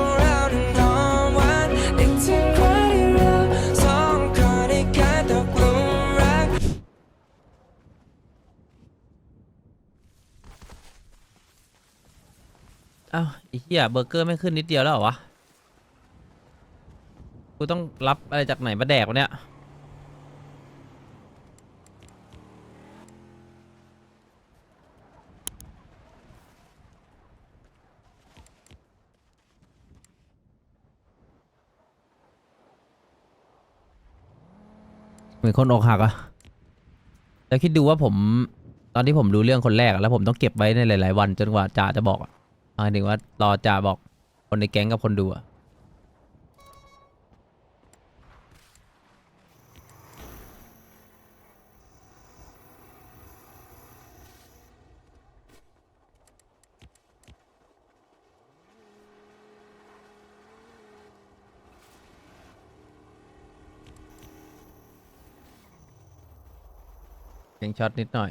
องเรานั้นหอมหวานนึกถึงวันที่เราสองคนได้กลายตกหลุมรักอ้าวไอ้เหี้ยเบอร์เกอร์ไม่ขึ้นนิดเดียวแล้วเหรอวะ กูต้องรับอะไรจากไหนมาแดกวะเนี่ย มือนคนอกหักอะแล้วคิดดูว่าผมตอนที่ผมรู้เรื่องคนแรกอะแล้วผมต้องเก็บไว้ในหลาย ๆ วันจนกว่าจ่าจะบอกอะหมายถึงว่ารอจ่าบอกคนในแก๊งกับคนดูอะ สียงช็อตนิดหน่อย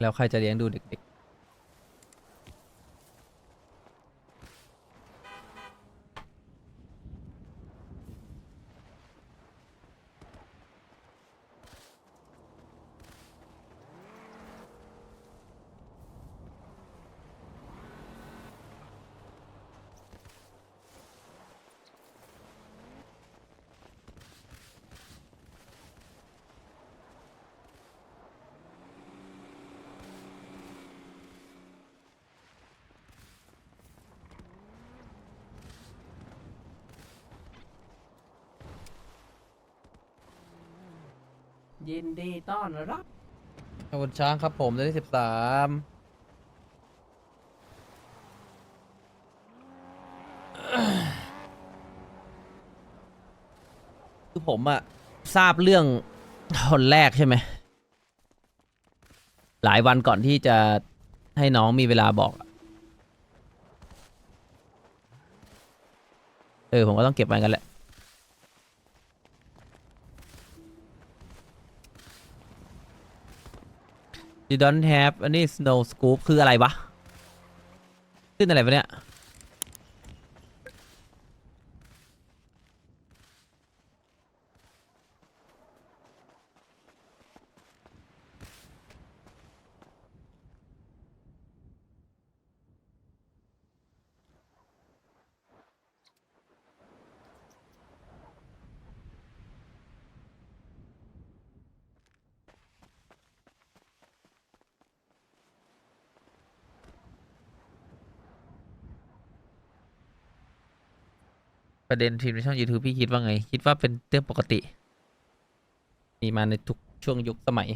แล้วใครจะเลี้ยงดูเด็ก ยินดีต้อนรับ ขอบคุณช้างครับผมได้ที่สิบสามคือผมอะทราบเรื่องคนแรกใช่ไหม หลายวันก่อนที่จะให้น้องมีเวลาบอกอะเออ ผมก็ต้องเก็บไว้กันแหละ you don't have any snow scoop คืออะไรวะ ขึ้นอะไรวะเนี่ย ประเด็นทีมในช่อง YouTube พี่คิดว่าไง คิดว่าเป็นเรื่องปกติ มีมาในทุกช่วงยุคสมัย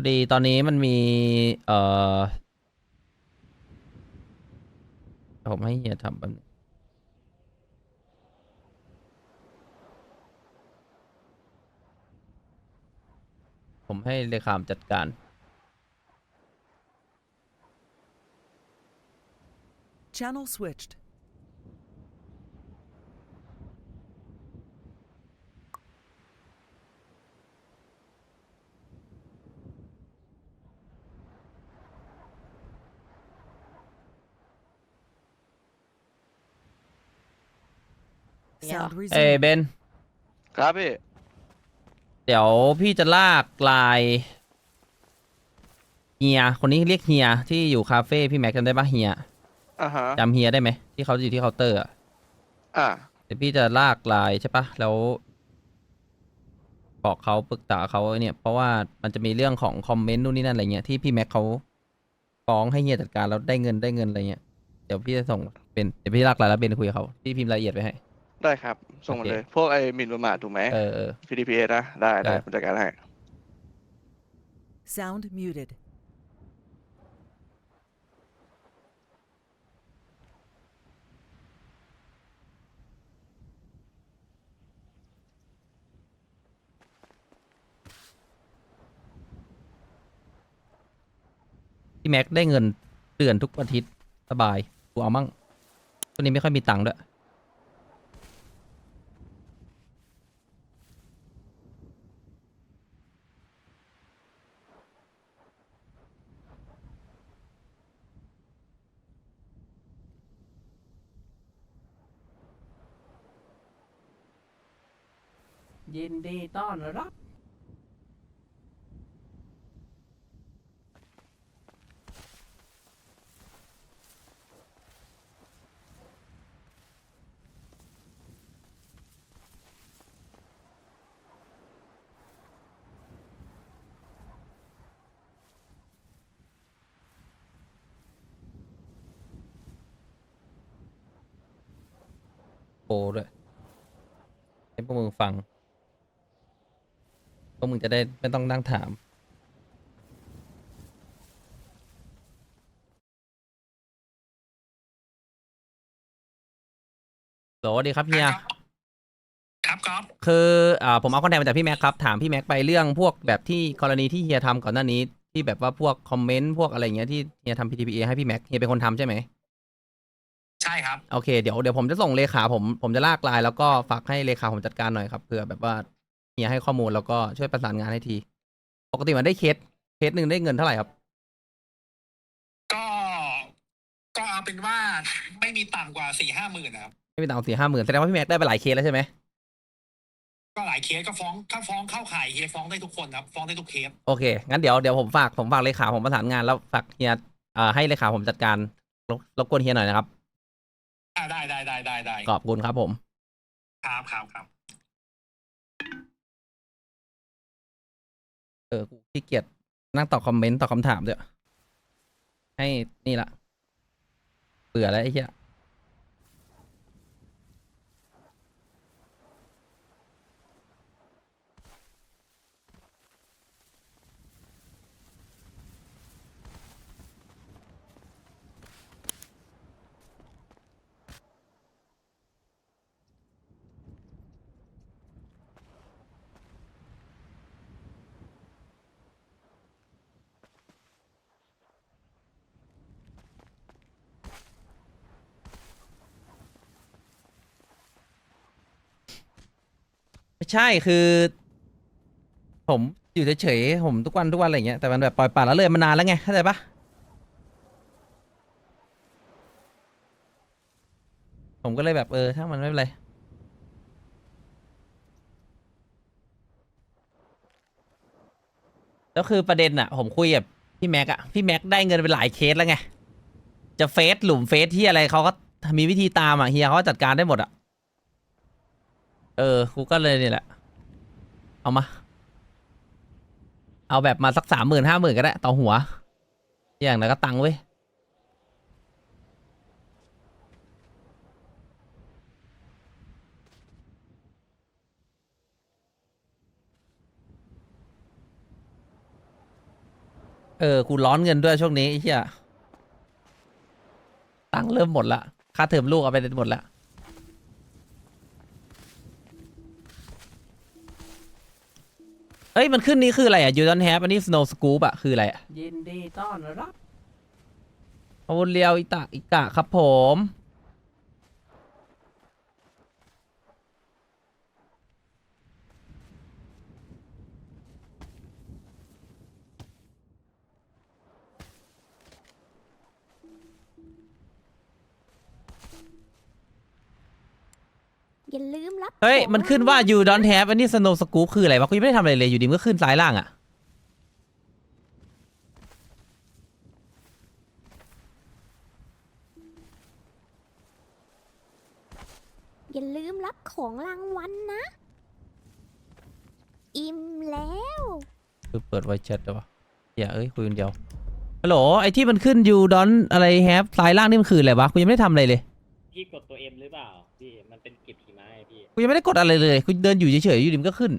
พอดีตอนนี้มันมี เอ่อผมให้เฮียทำแป๊บผมให้เลขามจัดการ Channel switched. เนี่ย Sound เอ้ย resumed. เบน ครับพี่ เดี๋ยวพี่จะลากลายเฮียคนนี้เรียกเฮียที่อยู่คาเฟ่พี่แม็กจำได้ปะเฮียอ่าฮะ จำเฮียได้ไหมที่เขาอยู่ที่เคาน์เตอร์อะอ่า เดี๋ยวพี่จะลากลายใช่ปะแล้ว บอกเขาปรึกษาเขาเนี่ย เพราะว่ามันจะมีเรื่องของคอมเมนต์นู่นนี่นั่นอะไรเงี้ยที่พี่แม็กเขาฟ้องให้เฮียจัดการแล้วได้เงินได้เงินอะไรเงี้ยเดี๋ยวพี่จะส่งเป็นเดี๋ยวพี่ลากรายละเบนคุยกับเขาพี่พิมพ์รายละเอียดไปให้ ได้ครับ ส่งมาโอเคเลย พวกไอ้หมิ่นประมาทถูกไหม เออเออ PDPA นะ ได้ได้ได้ ผมจัดการให้ Sound muted. พี่แม็กได้เงินเดือนทุกอาทิตย์สบายกูเอามั่งตัวนี้ไม่ค่อยมีตังค์ด้วย ยิน ดีต้อนรับ โปรด้วยให้พวกมึงฟัง พวกมึงจะได้ไม่ต้องนั่งถาม สวัสดีครับเฮีย ครับก๊อฟคืออ่าผมเอาคอนแทคมาจากพี่แม็กครับ ถามพี่แม็กไปเรื่องพวกแบบที่กรณีที่เฮียทำก่อนหน้านี้ ที่แบบว่าพวกคอมเมนต์พวกอะไรเงี้ยที่เฮียทำ PTPA ให้พี่แม็กเฮียเป็นคนทำใช่ไหม ใช่ครับ โอเคเดี๋ยวเดี๋ยวผมจะส่งเลขาผมผมจะลากไลน์แล้วก็ฝากให้เลขาผมจัดการหน่อยครับเผื่อแบบว่า เฮียให้ข้อมูลแล้วก็ช่วยประสานงานให้ที ปกติมันได้เคสเคสหนึ่งได้เงินเท่าไหร่ครับ ก็ก็เอาเป็นว่าไม่มีต่ำกว่าสี่ห้าหมื่นนะครับ ไม่เป็นต่างสี่ห้าหมื่นแสดงว่าพี่แม็กได้ไปหลายเคสแล้วใช่ไหมก็หลายเคสก็ฟ้องถ้าฟ้องเข้าข่ายเฮียฟ้องได้ทุกคนครับ ฟ้องได้ทุกเคสโอเค งั้นเดี๋ยวเดี๋ยวผมฝากผมฝากเลขาผมประสานงานแล้วฝากเฮียอ่าให้เลขาผมจัดการรบรบกวนเฮียหน่อยนะครับอ่าได้ได้ได้ได้ได้ขอบคุณครับผม ครับครับครับ เออกูขี้เกียจนั่งตอบคอมเมนต์ตอบคำถามด้วยให้นี่ละเบื่อแล้วไอ้เหี้ย ใช่คือ ผมอยู่เฉยๆผมทุกวันทุกวันอะไรเงี้ยแต่มันแบบปล่อยปละละเลยมานานแล้วไงเข้าใจปะผมก็เลยแบบเออถ้ามันไม่เป็นไรแล้วคือประเด็นอะผมคุยกับพี่แม็กอะพี่แม็กได้เงินไปหลายเคสแล้วไง จะเฟซหลุมเฟซที่อะไรเขาก็มีวิธีตามอะเฮียเขาก็จัดการได้หมดอะ เออ กูก็เลยนี่แหละ เอามา เอาแบบมาสักสามหมื่นห้าหมื่นก็ได้ ต่อหัว อย่างนั้นก็ตังค์เว้ย เออ กูร้อนเงินด้วยช่วงนี้ไอ้เหี้ย ตังค์เริ่มหมดละ ค่าเทอมลูกเอาไปหมดละ อ้ยมันขึ้นนี้คืออะไรอะ You don't have อันนี้ snow scoop อะคืออะไรอะยินดีต้อนรับอาวุธเรียวอิตะอิกะครับผม อย่าลืมรับเฮ้ย ของมันขึ้นว่ารางวัล you don't have อันนี้ snow scoop คืออะไรวะกูยังไม่ได้ทำอะไรเลยอยู่ดีมันก็ขึ้นซ้ายล่างอะอย่าลืมรับของรางวัลนะ อิ่มแล้ว คือเปิดไวแชทเลยวะอย่าเอ้ยคุยคนเดียวฮัลโหลไอที่มันขึ้นยูดอนอะไรแฮปซ้ายล่างนี่มันคืออะไรวะกูยังไม่ได้ทำอะไรเลย พี่กดตัวเอ็มหรือเปล่า พี่มันเป็นเก็บหิมะไงพี่ กูยังไม่ได้กดอะไรเลยกูเดินอยู่เฉยๆอยู่ดิมนก็ขึ้น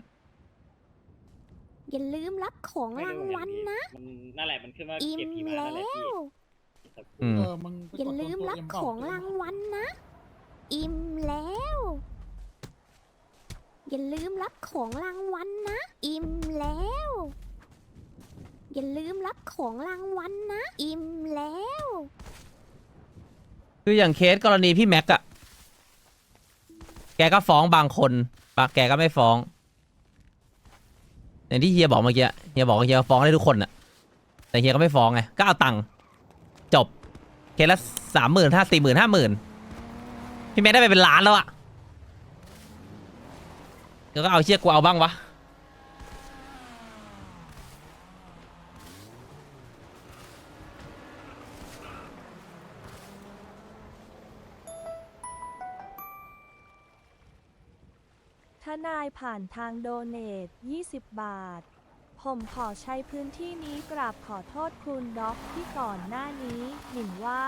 อย่าลืมรับของไม่รางรู้เหมือนวักัลนพี่นะ มันนั่นแหละมันขึ้นว่าอิ่เก็บมหิมะแล้นั่นแหละพี่วอืมเออมึงไปอย่ากดลืมตัวรับเอ็มขเปล่าองรางวัลนะ อิ่มแล้ว อย่าลืมรับของรางวัลนะ อิ่มแล้ว อย่าลืมรับของรางวัลนะ อิ่มแล้ว คืออย่างเคสกรณีพี่แม็กอะแกก็ฟ้องบางคนบางแกก็ไม่ฟ้อง อย่างที่เฮียบอกเมื่อกี้เฮียบอกว่าเฮียฟ้องได้ทุกคนอะแต่เฮียก็ไม่ฟ้องไงก็เอาตังค์จบเคสละสามหมื่นห้าสี่หมื่นห้าหมื่นพี่แม็กได้ไปเป็นล้านแล้วอะแล้วก็เอาเชี่ยกูเอาบ้างวะ นายผ่านทางโดเนท 20 บาท ผมขอใช้พื้นที่นี้กราบขอโทษคุณด็อกที่ก่อนหน้านี้เห็นว่า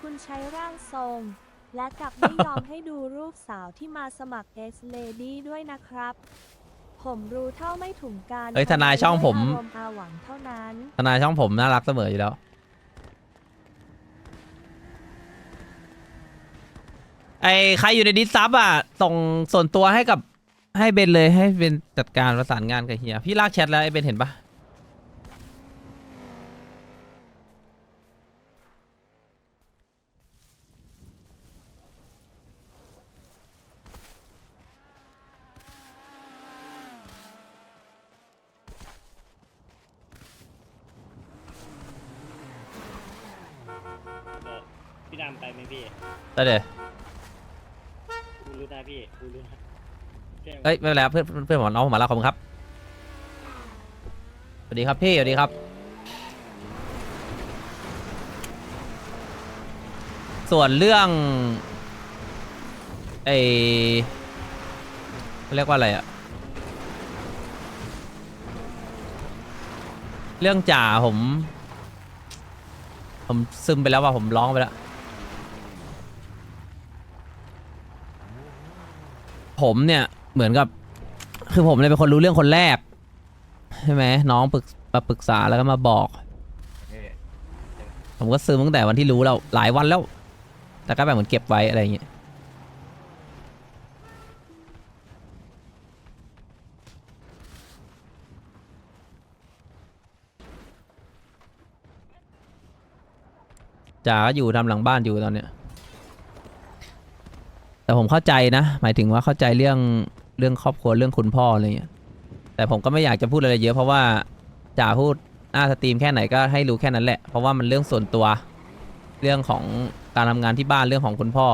คุณใช้ร่างทรง และกลับไม่ยอมให้ดูรูปสาวที่มาสมัครเอสเลดี้ด้วยนะครับ ผมรู้เท่าไม่ถึงการเฮ้ยทนายช่องผมอารมณ์อาหวังเท่านั้น ทนายช่องผมน่ารักเสมออยู่แล้ว ไอใครอยู่ในดิสซับอะ ส่งส่วนตัวให้กับ ให้เบนเลยให้เบนจัดการประสานงานกับเฮียพี่ลากแชทแล้วไอเบนเห็นปะเออพี่ดำไปไหมพี่ ได้เดี๋ยว กูรู้นะพี่กูรู้นะแจ้ง เอ้ยไม่เป็นไรครับเพื่อนเพื่อนผมน้องผมมาแล้วขอบคุณครับสวัสดีครับพี่สวัสดีครับ ส่วนเรื่องไอเขาเรียกว่าอะไรอะเรื่องจ่าผม ผมซึมไปแล้วว่าผมร้องไปแล้ว ผมเนี่ย เหมือนกับ คือผมเนี่ยเป็นคนรู้เรื่องคนแรก ใช่ไหมน้องปรึกมาปรึกษาแล้วก็มาบอก ผมก็ซึมตั้งแต่วันที่รู้แล้วหลายวันแล้ว แต่ก็แบบเหมือนเก็บไว้อะไรอย่างเงี้ยจ๋าก็อยู่ทำหลังบ้านอยู่ตอนเนี้ยแต่ผมเข้าใจนะ หมายถึงว่าเข้าใจเรื่อง เรื่องครอบครัวเรื่องคุณพ่ออะไรเงี้ยแต่ผมก็ไม่อยากจะพูดอะไรเยอะเพราะว่าจ่าพูดหน้าสตรีมแค่ไหนก็ให้รู้แค่นั้นแหละ เพราะว่ามันเรื่องส่วนตัว เรื่องของการทำงานที่บ้านเรื่องของคุณพ่อ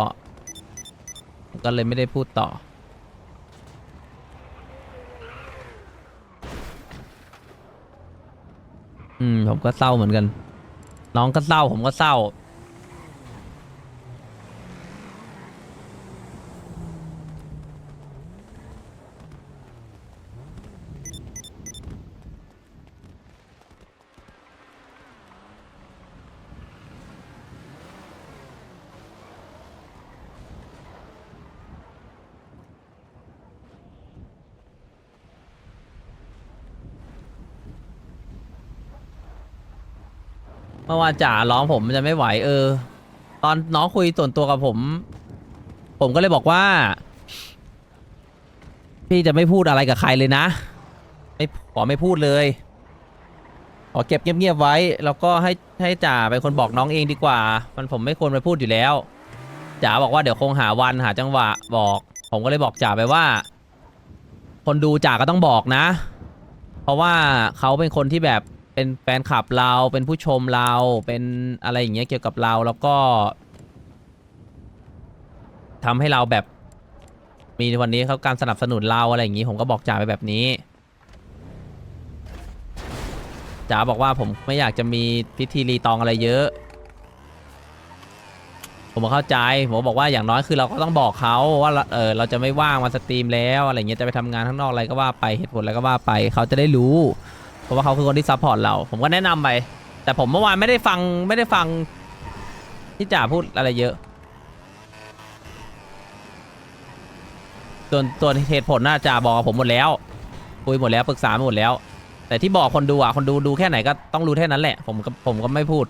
ก็เลยไม่ได้พูดต่อ อืมผมก็เศร้าเหมือนกัน น้องก็เศร้าผมก็เศร้า เมื่อวานจ๋าร้องผมมันจะไม่ไหวเออ ตอนน้องคุยส่วนตัวกับผม ผมก็เลยบอกว่า พี่จะไม่พูดอะไรกับใครเลยนะ ไม่ขอไม่พูดเลยขอเก็บเงียบๆไว้ แล้วก็ให้ให้จ่าเป็นคนบอกน้องเองดีกว่า มันผมไม่ควรไปพูดอยู่แล้วจ๋าบอกว่าเดี๋ยวคงหาวันหาจังหวะบอก ผมก็เลยบอกจ่าไปว่า คนดูจ่าก็ต้องบอกนะ เพราะว่าเขาเป็นคนที่แบบ เป็นแฟนคลับเราเป็นผู้ชมเราเป็นอะไรอย่างเงี้ยเกี่ยวกับเราแล้วก็ทำให้เราแบบ มีวันนี้เขาการสนับสนุนเราอะไรอย่างงี้ ผมก็บอกจ่าไปแบบนี้จ๋าบอกว่าผมไม่อยากจะมีพิธีรีตองอะไรเยอะ ผมก็เข้าใจ ผมบอกว่าอย่างน้อยคือเราก็ต้องบอกเขาว่าเออเราจะไม่ว่างมาสตรีมแล้วอะไรเงี้ยจะไปทำงานข้างนอกอะไรก็ว่าไปเหตุผลอะไรก็ว่าไปเขาจะได้รู้ เพราะว่าเขาคือคนที่ซัพพอร์ตเรา ผมก็แนะนำไป แต่ผมเมื่อวานไม่ได้ฟังไม่ได้ฟังที่จ่าพูดอะไรเยอะ ส่วนส่วนเหตุผลน่าจ่าบอกกับผมหมดแล้ว คุยหมดแล้วปรึกษาหมดแล้ว แต่ที่บอกคนดูอะคนดูดูแค่ไหนก็ต้องรู้แค่นั้นแหละ ผมก็ผมก็ไม่พูด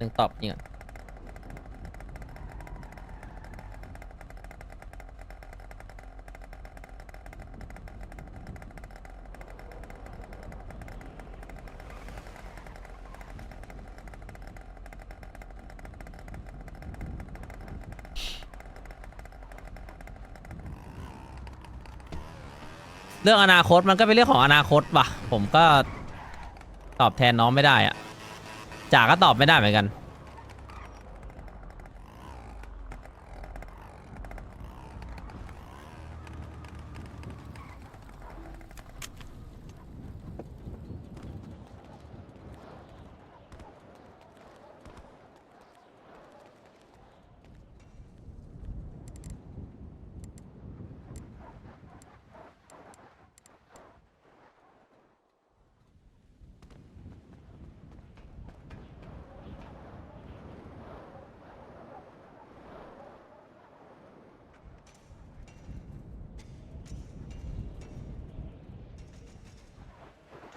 ยังตอบนี่ก่อนเรื่องอนาคตมันก็เป็นเรื่องของอนาคตว่ะ ผมก็ตอบแทนน้องไม่ได้อะ จ่าก็ตอบไม่ได้เหมือนกัน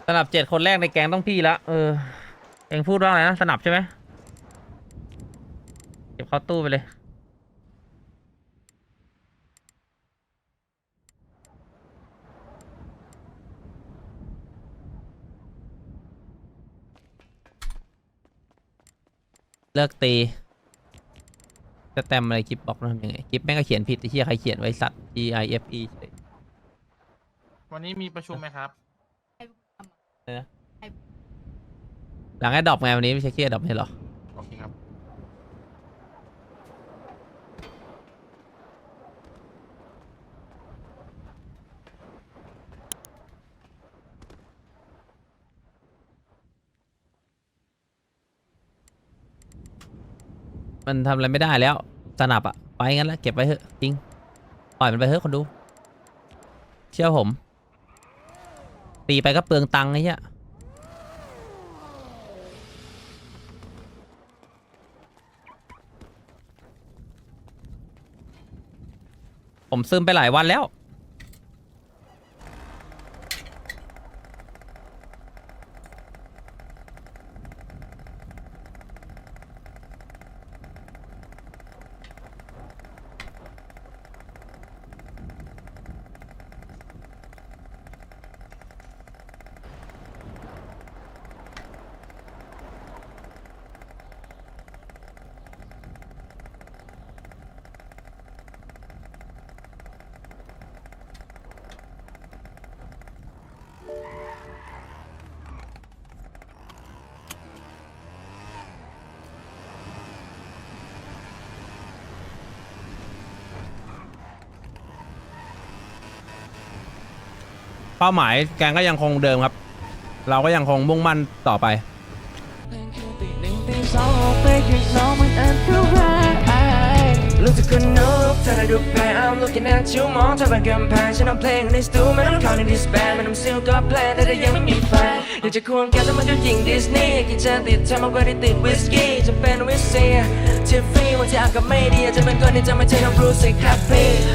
สนับเจ็ดคนแรกในแก๊งต้องพี่ละเออ เองพูดว่าอะไรนะสนับใช่ไหมเก็บเข้าตู้ไปเลย เลิกตีจะแต้มอะไรคลิปบอกนะทำยังไงคลิปแม่งก็เขียนผิดไอ้เหี้ยใครเขียนไว้สัตว์ G I F E เฉยวันนี้มีประชุมไหมครับ หลังไอ้ดรอปไงวันนี้ไม่ใช่เครียดดรอปไม่ใช่เหรอ โอเคครับ มันทำอะไรไม่ได้แล้วสนับอะไปงั้นแล้วเก็บไว้เถอะจริง ปล่อยมันไปเถอะคนดู เชื่อผม ตีไปก็เปลืองตังค์ไอ้เหี้ยผมซึมไปหลายวันแล้ว เป้าหมายแกงก็ยังคงเดิมครับ เราก็ยังคงมุ่งมั่นต่อไปเธอได้ดูแพ้ I'm looking at you มองเธอเป็นกำแพงฉันเอาเพลงในสตูไม่ต้องเข้าในดิสแบนไม่ต้องซิลก็แพลนแต่ถ้ายังไม่มีแฟนอยากจะควงแกแต่มันก็ยิงดิสนีย์กินจะติดเธอมากกว่าที่ติดวิสกี้จะเป็นวิสเซียที่ฟรีวันที่อากาศไม่ดีจะเป็นคนที่จะไม่ใช่น้องบรูซสิครับพี่